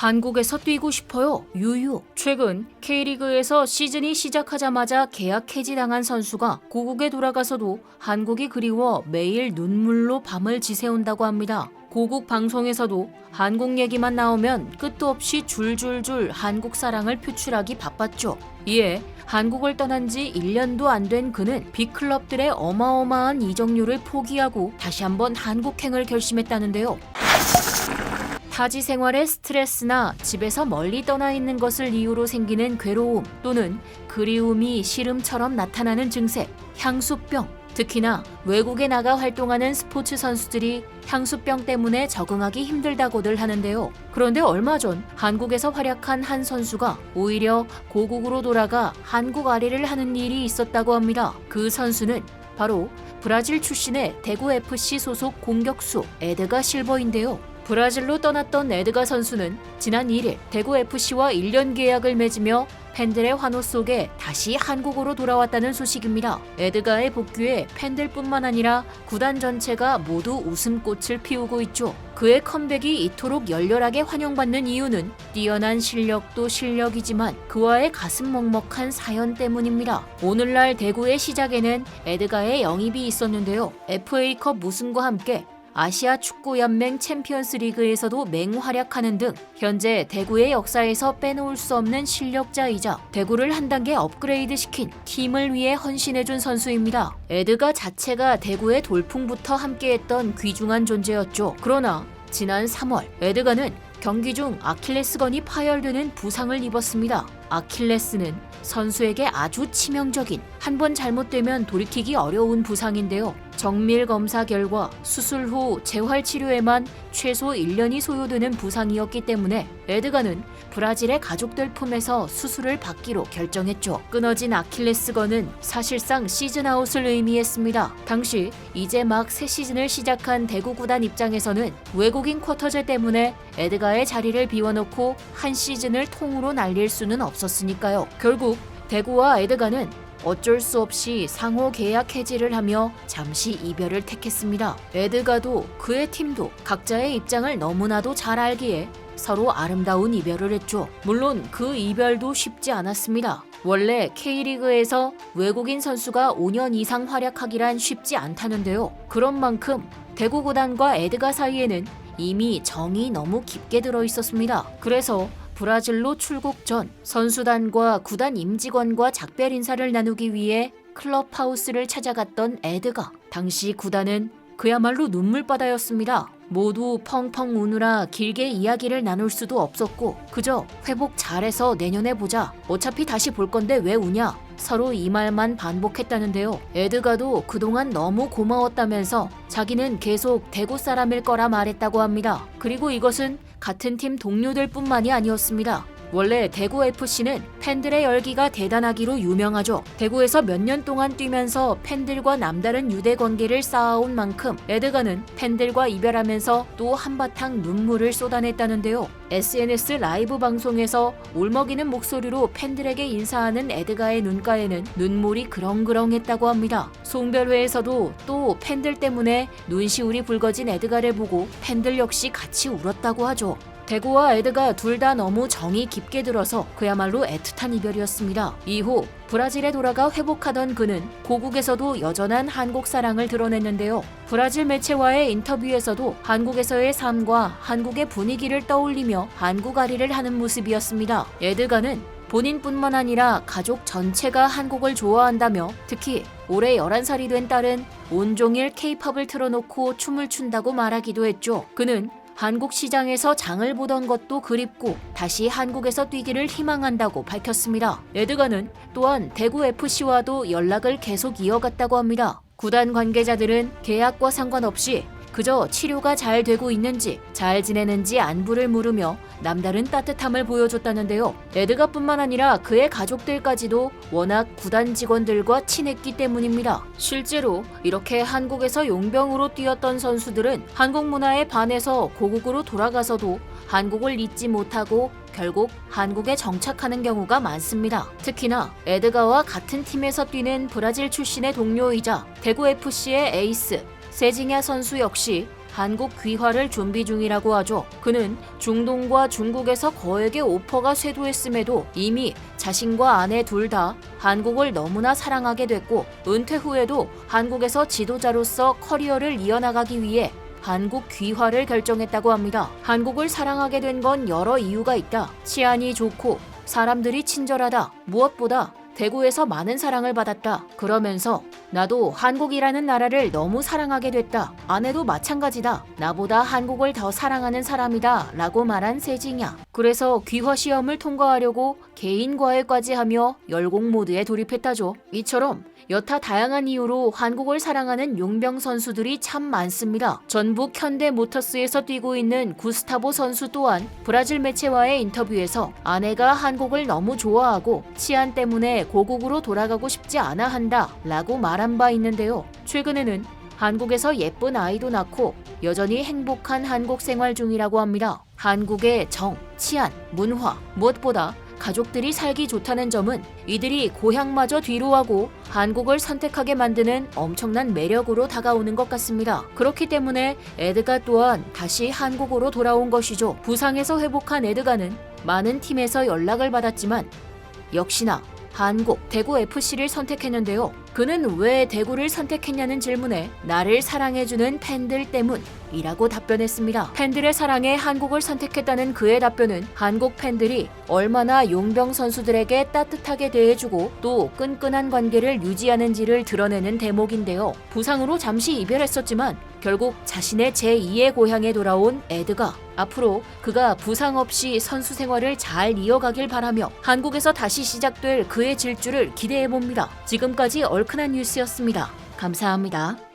한국에서 뛰고 싶어요. 유유. 최근 K리그에서 시즌이 시작하자마자 계약 해지당한 선수가 고국에 돌아가서도 한국이 그리워 매일 눈물로 밤을 지새운다고 합니다. 고국 방송에서도 한국 얘기만 나오면 끝도 없이 줄줄줄 한국 사랑을 표출하기 바빴죠. 이에 한국을 떠난 지 1년도 안 된 그는 빅클럽들의 어마어마한 이적료를 포기하고 다시 한번 한국행을 결심했다는데요. 타지 생활의 스트레스나 집에서 멀리 떠나 있는 것을 이유로 생기는 괴로움 또는 그리움이 시름처럼 나타나는 증세, 향수병. 특히나 외국에 나가 활동하는 스포츠 선수들이 향수병 때문에 적응하기 힘들다고들 하는데요. 그런데 얼마 전 한국에서 활약한 한 선수가 오히려 고국으로 돌아가 한국 아리를 하는 일이 있었다고 합니다. 그 선수는 바로 브라질 출신의 대구 FC 소속 공격수 에드가 실버인데요. 브라질로 떠났던 에드가 선수는 지난 1일 대구 FC와 1년 계약을 맺으며 팬들의 환호 속에 다시 한국으로 돌아왔다는 소식입니다. 에드가의 복귀에 팬들뿐만 아니라 구단 전체가 모두 웃음꽃을 피우고 있죠. 그의 컴백이 이토록 열렬하게 환영받는 이유는 뛰어난 실력도 실력이지만 그와의 가슴 먹먹한 사연 때문입니다. 오늘날 대구의 시작에는 에드가의 영입이 있었는데요. FA컵 우승과 함께 아시아 축구 연맹 챔피언스 리그에서도 맹활약하는 등 현재 대구의 역사에서 빼놓을 수 없는 실력자이자 대구를 한 단계 업그레이드 시킨 팀을 위해 헌신해준 선수입니다. 에드가 자체가 대구의 돌풍부터 함께했던 귀중한 존재였죠. 그러나 지난 3월 에드가는 경기 중 아킬레스건이 파열되는 부상을 입었습니다. 아킬레스는 선수에게 아주 치명적인 한 번 잘못되면 돌이키기 어려운 부상인데요. 정밀 검사 결과 수술 후 재활 치료에만 최소 1년이 소요되는 부상이었기 때문에 에드가는 브라질의 가족들 품에서 수술을 받기로 결정했죠. 끊어진 아킬레스건은 사실상 시즌 아웃을 의미했습니다. 당시 이제 막 새 시즌을 시작한 대구 구단 입장에서는 외국인 쿼터제 때문에 에드가의 자리를 비워놓고 한 시즌을 통으로 날릴 수는 없었으니까요. 결국 대구와 에드가는 어쩔 수 없이 상호 계약 해지를 하며 잠시 이별을 택했습니다. 에드가도 그의 팀도 각자의 입장을 너무나도 잘 알기에 서로 아름다운 이별을 했죠. 물론 그 이별도 쉽지 않았습니다. 원래 K리그에서 외국인 선수가 5년 이상 활약하기란 쉽지 않다는데요. 그런 만큼 대구 구단과 에드가 사이에는 이미 정이 너무 깊게 들어 있었습니다. 그래서 브라질로 출국 전 선수단과 구단 임직원과 작별 인사를 나누기 위해 클럽하우스를 찾아갔던 에드가 당시 구단은 그야말로 눈물바다였습니다. 모두 펑펑 우느라 길게 이야기를 나눌 수도 없었고 그저 회복 잘해서 내년에 보자. 어차피 다시 볼 건데 왜 우냐? 서로 이 말만 반복했다는데요. 에드가도 그동안 너무 고마웠다면서 자기는 계속 대구 사람일 거라 말했다고 합니다. 그리고 이것은 같은 팀 동료들 뿐만이 아니었습니다. 원래 대구 FC는 팬들의 열기가 대단하기로 유명하죠. 대구에서 몇 년 동안 뛰면서 팬들과 남다른 유대 관계를 쌓아온 만큼 에드가는 팬들과 이별하면서 또 한바탕 눈물을 쏟아냈다는데요. SNS 라이브 방송에서 울먹이는 목소리로 팬들에게 인사하는 에드가의 눈가에는 눈물이 그렁그렁했다고 합니다. 송별회에서도 또 팬들 때문에 눈시울이 붉어진 에드가를 보고 팬들 역시 같이 울었다고 하죠. 대구와 에드가 둘 다 너무 정이 깊게 들어서 그야말로 애틋한 이별이었습니다. 이후 브라질에 돌아가 회복하던 그는 고국에서도 여전한 한국 사랑을 드러냈는데요. 브라질 매체와의 인터뷰에서도 한국에서의 삶과 한국의 분위기를 떠올리며 한국 아리를 하는 모습이었습니다. 에드가는 본인뿐만 아니라 가족 전체가 한국을 좋아한다며 특히 올해 11살이 된 딸은 온종일 케이팝을 틀어놓고 춤을 춘다고 말하기도 했죠. 그는 한국 시장에서 장을 보던 것도 그립고 다시 한국에서 뛰기를 희망한다고 밝혔습니다. 에드가는 또한 대구 FC와도 연락을 계속 이어갔다고 합니다. 구단 관계자들은 계약과 상관없이 그저 치료가 잘 되고 있는지 잘 지내는지 안부를 물으며 남다른 따뜻함을 보여줬다는데요. 에드가뿐만 아니라 그의 가족들까지도 워낙 구단 직원들과 친했기 때문입니다. 실제로 이렇게 한국에서 용병으로 뛰었던 선수들은 한국 문화에 반해서 고국으로 돌아가서도 한국을 잊지 못하고 결국 한국에 정착하는 경우가 많습니다. 특히나 에드가와 같은 팀에서 뛰는 브라질 출신의 동료이자 대구 FC의 에이스 세징야 선수 역시 한국 귀화를 준비 중이라고 하죠. 그는 중동과 중국에서 거액의 오퍼가 쇄도했음에도 이미 자신과 아내 둘 다 한국을 너무나 사랑하게 됐고 은퇴 후에도 한국에서 지도자로서 커리어를 이어나가기 위해 한국 귀화를 결정했다고 합니다. 한국을 사랑하게 된 건 여러 이유가 있다. 치안이 좋고 사람들이 친절하다. 무엇보다 대구에서 많은 사랑을 받았다. 그러면서 나도 한국이라는 나라를 너무 사랑하게 됐다. 아내도 마찬가지다. 나보다 한국을 더 사랑하는 사람이다. 라고 말한 세징야. 그래서 귀화 시험을 통과하려고 개인 과외까지 하며 열공 모드에 돌입했다죠. 이처럼 여타 다양한 이유로 한국을 사랑하는 용병 선수들이 참 많습니다. 전북 현대 모터스에서 뛰고 있는 구스타보 선수 또한 브라질 매체와의 인터뷰에서 아내가 한국을 너무 좋아하고 치안 때문에 고국으로 돌아가고 싶지 않아 한다 라고 말한 바 있는데요. 최근에는 한국에서 예쁜 아이도 낳고 여전히 행복한 한국 생활 중이라고 합니다. 한국의 정, 치안, 문화, 무엇보다 가족들이 살기 좋다는 점은 이들이 고향마저 뒤로하고 한국을 선택하게 만드는 엄청난 매력으로 다가오는 것 같습니다. 그렇기 때문에 에드가 또한 다시 한국으로 돌아온 것이죠. 부상에서 회복한 에드가는 많은 팀에서 연락을 받았지만 역시나 한국 대구 FC를 선택했는데요. 그는 왜 대구를 선택했냐는 질문에 나를 사랑해주는 팬들 때문이라고 답변했습니다. 팬들의 사랑에 한국을 선택했다는 그의 답변은 한국 팬들이 얼마나 용병 선수들에게 따뜻하게 대해주고 또 끈끈한 관계를 유지하는지를 드러내는 대목인데요. 부상으로 잠시 이별했었지만 결국 자신의 제2의 고향에 돌아온 에드가 앞으로 그가 부상 없이 선수 생활을 잘 이어가길 바라며 한국에서 다시 시작될 그의 질주를 기대해 봅니다. 지금까지 얼 큰한 뉴스였습니다. 감사합니다.